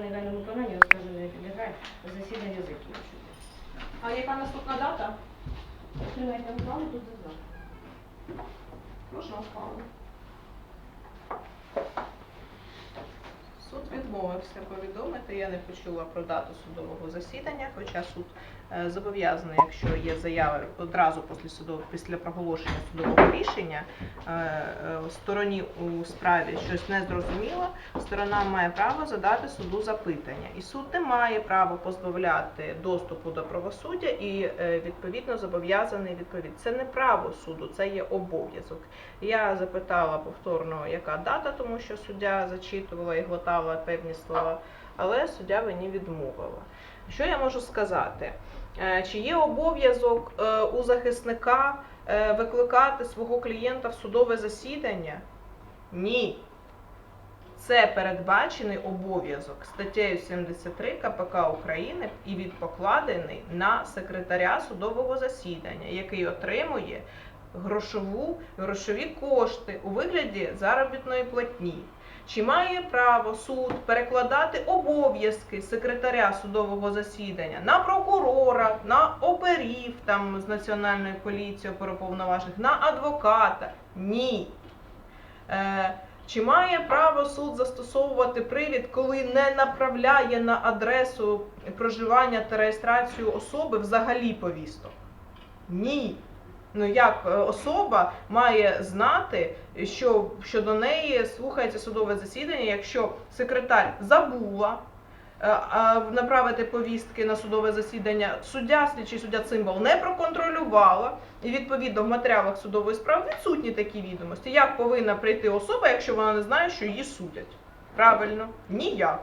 негайне виконання розкажу не підлягає, засідання закінчується. А яка наступна дата? Тримайте ухвалу, тут зазнак. Можна ухвалу. Суд відмовився повідомити. Я не почула про дату судового засідання, хоча суд зобов'язаний, якщо є заяви одразу після судового після проголошення судового рішення, е, е, стороні у справі щось не зрозуміло, сторона має право задати суду запитання, і суд не має права позбавляти доступу до правосуддя і е, відповідно зобов'язаний відповідь. Це не право суду, це є обов'язок. Я запитала повторно, яка дата, тому що суддя зачитувала і глотала певні слова, але суддя мені відмовила. Що я можу сказати? Е, Чи є обов'язок е, у захисника е, викликати свого клієнта в судове засідання? Ні. Це передбачений обов'язок статтею 73 КПК України і він покладений на секретаря судового засідання, який отримує грошову, грошові кошти у вигляді заробітної платні. Чи має право суд перекладати обов'язки секретаря судового засідання на прокурора, на оперів там з національної поліції оперуповноважених, на адвоката? Ні. Е, чи має право суд застосовувати привід, коли не направляє на адресу проживання та реєстрацію особи взагалі повісток? Ні. Ну як е, особа має знати, що щодо неї слухається судове засідання, якщо секретар забула е, направити повістки на судове засідання, суддя, слідчий суддя Цимбал не проконтролювала, і відповідно в матеріалах судової справи відсутні такі відомості. Як повинна прийти особа, якщо вона не знає, що її судять? Правильно, ніяк.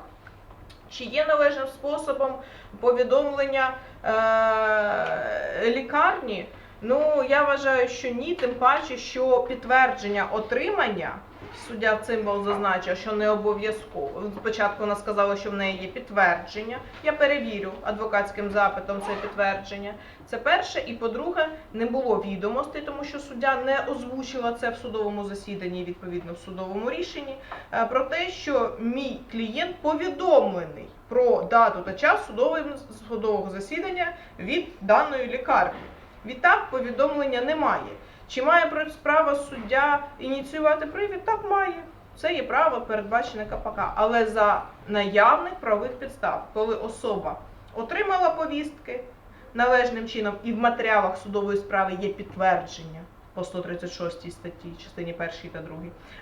Чи є належним способом повідомлення е- лікарні? Ну, я вважаю, що ні, тим паче, що підтвердження отримання, суддя Цимбал зазначив, що не обов'язково. Спочатку вона сказала, що в неї є підтвердження. Я перевірю адвокатським запитом це підтвердження. Це перше. І по-друге, не було відомостей, тому що суддя не озвучила це в судовому засіданні, відповідно в судовому рішенні, е, про те, що мій клієнт повідомлений про дату та час судового судового засідання від даної лікарні. Відтак повідомлення немає. Чи має право суддя ініціювати привід? Так має. Це є право передбачене КПК. Але за наявних правових підстав, коли особа отримала повістки належним чином і в матеріалах судової справи є підтвердження по 136 статті, частині 1 та 2,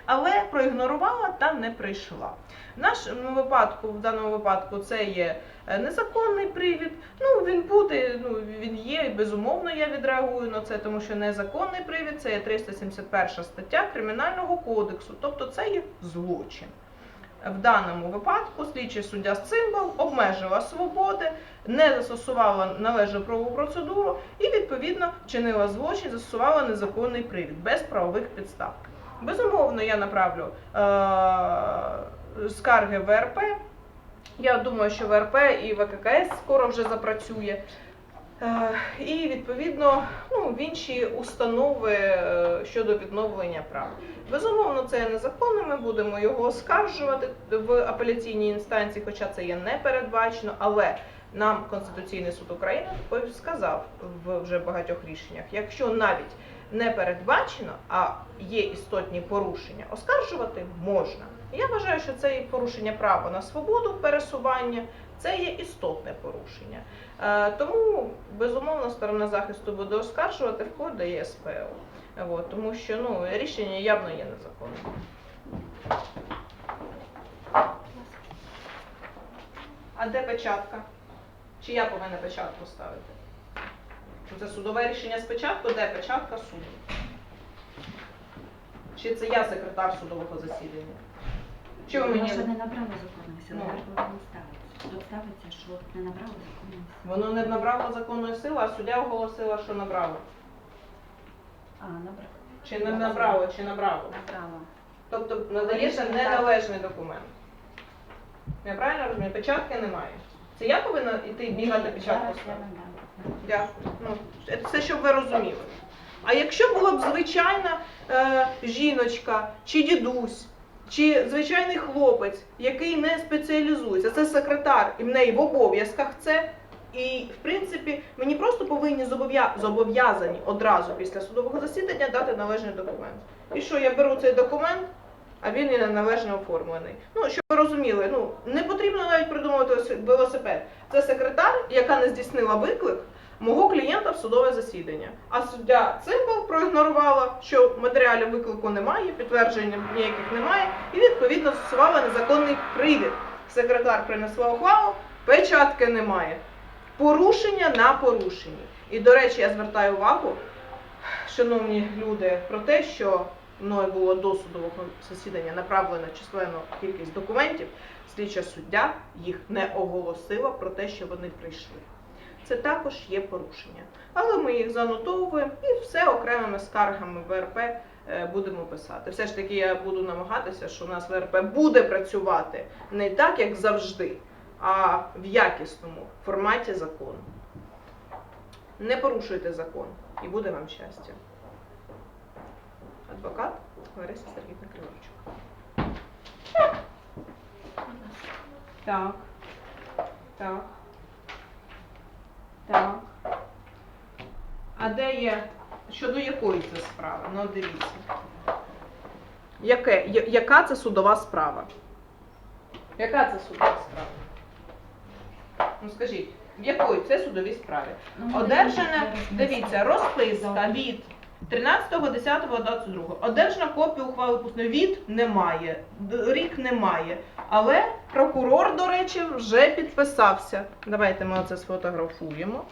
але проігнорувала та не прийшла. В нашому випадку, в даному випадку, це є е, незаконний привід. Ну він буде, ну він є, безумовно я відреагую на це, тому що незаконний привід це є 371 стаття Кримінального кодексу, тобто це є злочин. В даному випадку слідчий суддя Цимбал обмежила свободи, не застосувала належну правову процедуру і відповідно вчинила злочин, застосувала незаконний привід без правових підстав. Безумовно, я направлю е- скарги ВРП. Я думаю, що ВРП і ВККС скоро вже запрацює. Е, І відповідно ну, в інші установи е, щодо відновлення прав. Безумовно, це є незаконно. Ми будемо його оскаржувати в апеляційній інстанції, хоча це є не передбачено. Але нам Конституційний суд України сказав в вже багатьох рішеннях, якщо навіть не передбачено, а є істотні порушення, оскаржувати можна. Я вважаю, що це і порушення права на свободу пересування, це є істотне порушення. Е, Тому безумовно сторона захисту буде оскаржувати вплоть до ЄСПЛ. От, тому що ну, рішення явно є незаконним. А де печатка? Чи я повинна печатку ставити? Це судове рішення спочатку, де печатка суду? Чи це я секретар судового засідання? Ви мені ще не набрало законної сили, Ну. тепер повинно ставитися. Тут ставиться, що не набрало законної сили. воно не набрало законної сили, а суддя оголосила, що набрало. А, набрало. Чи не набрало, чи набрало. Набрало. Тобто надається Рішення так. неналежний документ. Я правильно розумію? Печатки немає. Це я повинна йти бігати печатку Зараз я ставити? надам. Дякую. Ну, це щоб ви розуміли. А якщо була б звичайна е, жіночка чи дідусь, чи звичайний хлопець, який не спеціалізується, це секретар, і в неї в обов'язках це. І, в принципі, мені просто повинні зобов'язані одразу після судового засідання дати належний документ. І що я беру цей документ, а він і неналежно оформлений. Ну, щоб ви розуміли, ну не потрібно навіть придумувати велосипед. Це секретар, яка не здійснила виклик мого клієнта в судове засідання. А суддя Цимбал проігнорувала, що матеріалів виклику немає, підтверджень ніяких немає, і відповідно застосувала незаконний привід. Секретар принесла ухвалу, печатки немає. Порушення на порушенні. І, до речі, я звертаю увагу, шановні люди, про те, що мною було до судового засідання направлено численну кількість документів, слідча суддя їх не оголосила про те, що вони прийшли. Це також є порушення. Але ми їх занотовуємо і все окремими скаргами ВРП е, будемо писати. Все ж таки я буду намагатися, що у нас ВРП буде працювати не так, як завжди, а в якісному форматі закону. Не порушуйте закон і буде вам щастя. Адвокат Лариса Сергійовна Криворчук. Так. Так. Так. А де є? Щодо якої це справи? Ну, дивіться. Яке, я- яка це судова справа? Яка це судова справа? Ну скажіть, в якої це судовій справі? Ну, Одержана, дивіться, розписка від 13.10.22. Одержана копію ухвали пусної від немає, д- рік немає. Але прокурор, до речі, вже підписався. Давайте ми це сфотографуємо.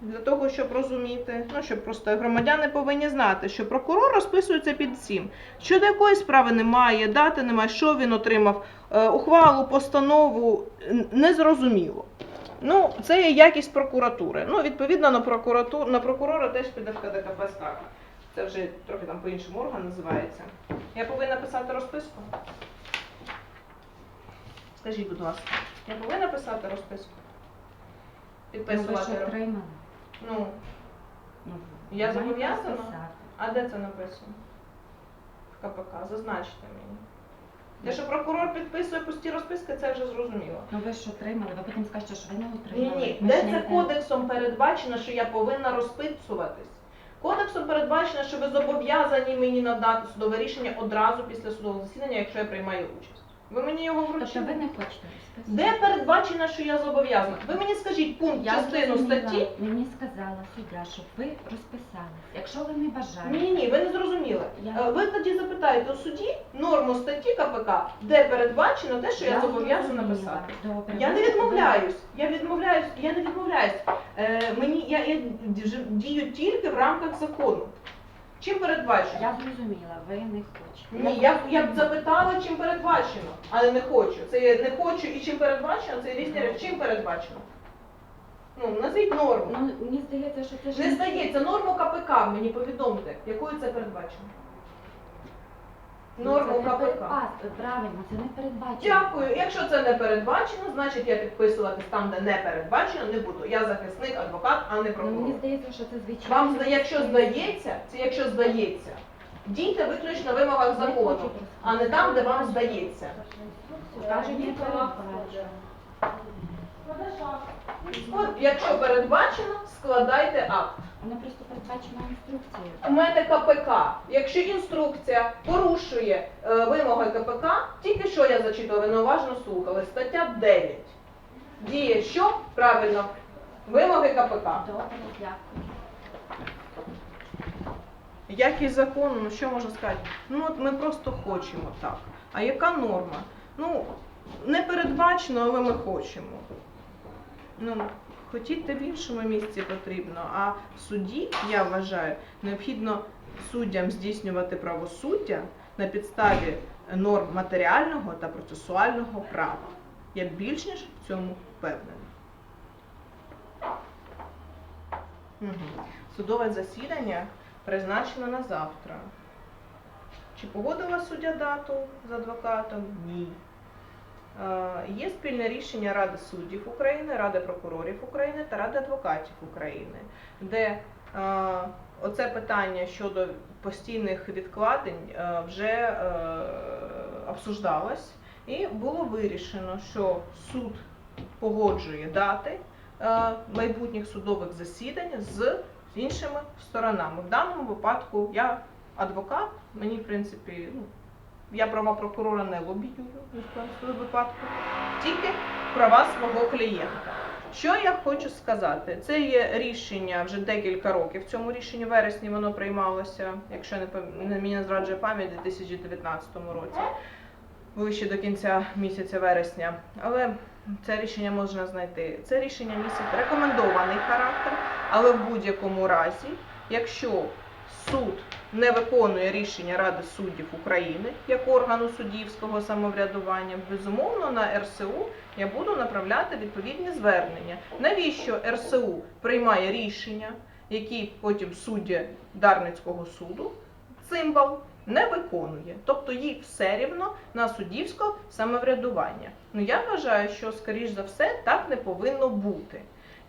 Для того, щоб розуміти, ну щоб просто громадяни повинні знати, що прокурор розписується під всім. Щодо якої справи немає, дати немає, що він отримав, е, ухвалу, постанову незрозуміло. Ну, це є якість прокуратури. Ну, відповідно, на прокуратуру на прокурора теж піде в КДКП скарга. Це вже трохи там по-іншому орган називається. Я повинна писати розписку. Скажіть, будь ласка, я повинна писати розписку? Ну, Підписувати. Отримали. Ну, Ну, Я зобов'язана? розписати. а де це написано? В КПК. Зазначте мені. Те, що прокурор підписує пусті розписки, це вже зрозуміло. Ну ви ж отримали, ви потім скажете, що ви не Ні, отримали. ні, Ми де це не- кодексом передбачено, що я повинна розписуватись? Кодексом передбачено, що ви зобов'язані мені надати судове рішення одразу після судового засідання, якщо я приймаю участь. Ви мені його Тобто вручили? ви не хочете розписати? Де передбачено, що я зобов'язана? Ви мені скажіть пункт, Я частину зрозуміла. статті. Мені сказала суддя, щоб ви розписались. Якщо ви не бажаєте. Ні, ні, ви не зрозуміли. Я- Е, Ви тоді запитаєте у суді норму статті КПК, де передбачено те, що я, зобов'язана зрозуміла. писати. Добре. Я не ви- відмовляюсь. Я відмовляюсь, я не відмовляюсь. Е, мені я, я дж- дію тільки в рамках закону. Чим передбачено? Я зрозуміла, ви не хочете. Ні, я, я б запитала, чим передбачено, але не хочу. Це є не хочу і чим передбачено, це різні речі. Чим передбачено? Ну, назвіть норму. Ну, мені здається, що це ж Не здається, норму КПК мені повідомте, якою це передбачено. Норму Ну, це не КПК. передбачено, Правильно, це не передбачено. Дякую. Якщо це не передбачено, значить я підписуватись там, де не передбачено, не буду. Я захисник, адвокат, а не Ну, мені прокурор. здається, що це звичайно. Вам зда- якщо здається, це якщо здається, дійте виключно в вимогах закону, а не там, де вам здається. Кажуть, не передбачено. От, якщо передбачено, складайте акт. Воно просто передбачено інструкцією. У мене КПК. Якщо інструкція порушує е, вимоги КПК, тільки що я зачитувала, ви неуважно слухали. Стаття 9. Діє що? Правильно. Вимоги КПК. Добре, дякую. Який закон, ну що можна сказати? Ну от ми просто хочемо так. А яка норма? Ну, не передбачено, але ми хочемо. Ну, хотіти в іншому місці потрібно, а в суді, я вважаю, необхідно суддям здійснювати правосуддя на підставі норм матеріального та процесуального права. Я більш ніж в цьому впевнена. Угу. Судове засідання призначено на завтра. Чи погодила суддя дату з адвокатом? Ні. Е, Є спільне рішення Ради суддів України, Ради прокурорів України та Ради адвокатів України, де е, оце питання щодо постійних відкладень е, вже обсуждалось, і було вирішено, що суд погоджує дати майбутніх судових засідань з іншими сторонами. В даному випадку я адвокат, мені в принципі, ну, я права прокурора не лобіюю в випадку, тільки права свого клієнта. Що я хочу сказати? Це є рішення вже декілька років. В цьому рішенні вересні воно приймалося, якщо не мені зраджує пам'ять, у 2019 році, ближче до кінця місяця вересня. Але це рішення можна знайти. Це рішення містить рекомендований характер, але в будь-якому разі, якщо суд не виконує рішення Ради суддів України як органу суддівського самоврядування, безумовно на РСУ я буду направляти відповідні звернення. Навіщо РСУ приймає рішення, які потім судді Дарницького суду, цимбал не виконує, тобто їй все рівно на суддівське самоврядування. Ну я вважаю, що скоріш за все так не повинно бути.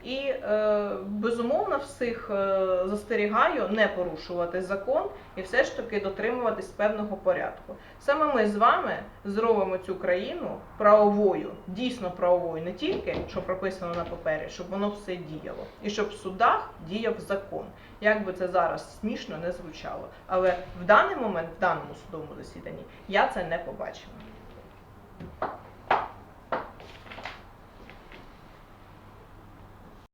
І е, безумовно всіх е, застерігаю не порушувати закон і все ж таки дотримуватись певного порядку. Саме ми з вами зробимо цю країну правовою, дійсно правовою, не тільки що прописано на папері, щоб воно все діяло, і щоб в судах діяв закон. Як би це зараз смішно не звучало, але в даний момент, в даному судовому засіданні, я це не побачила.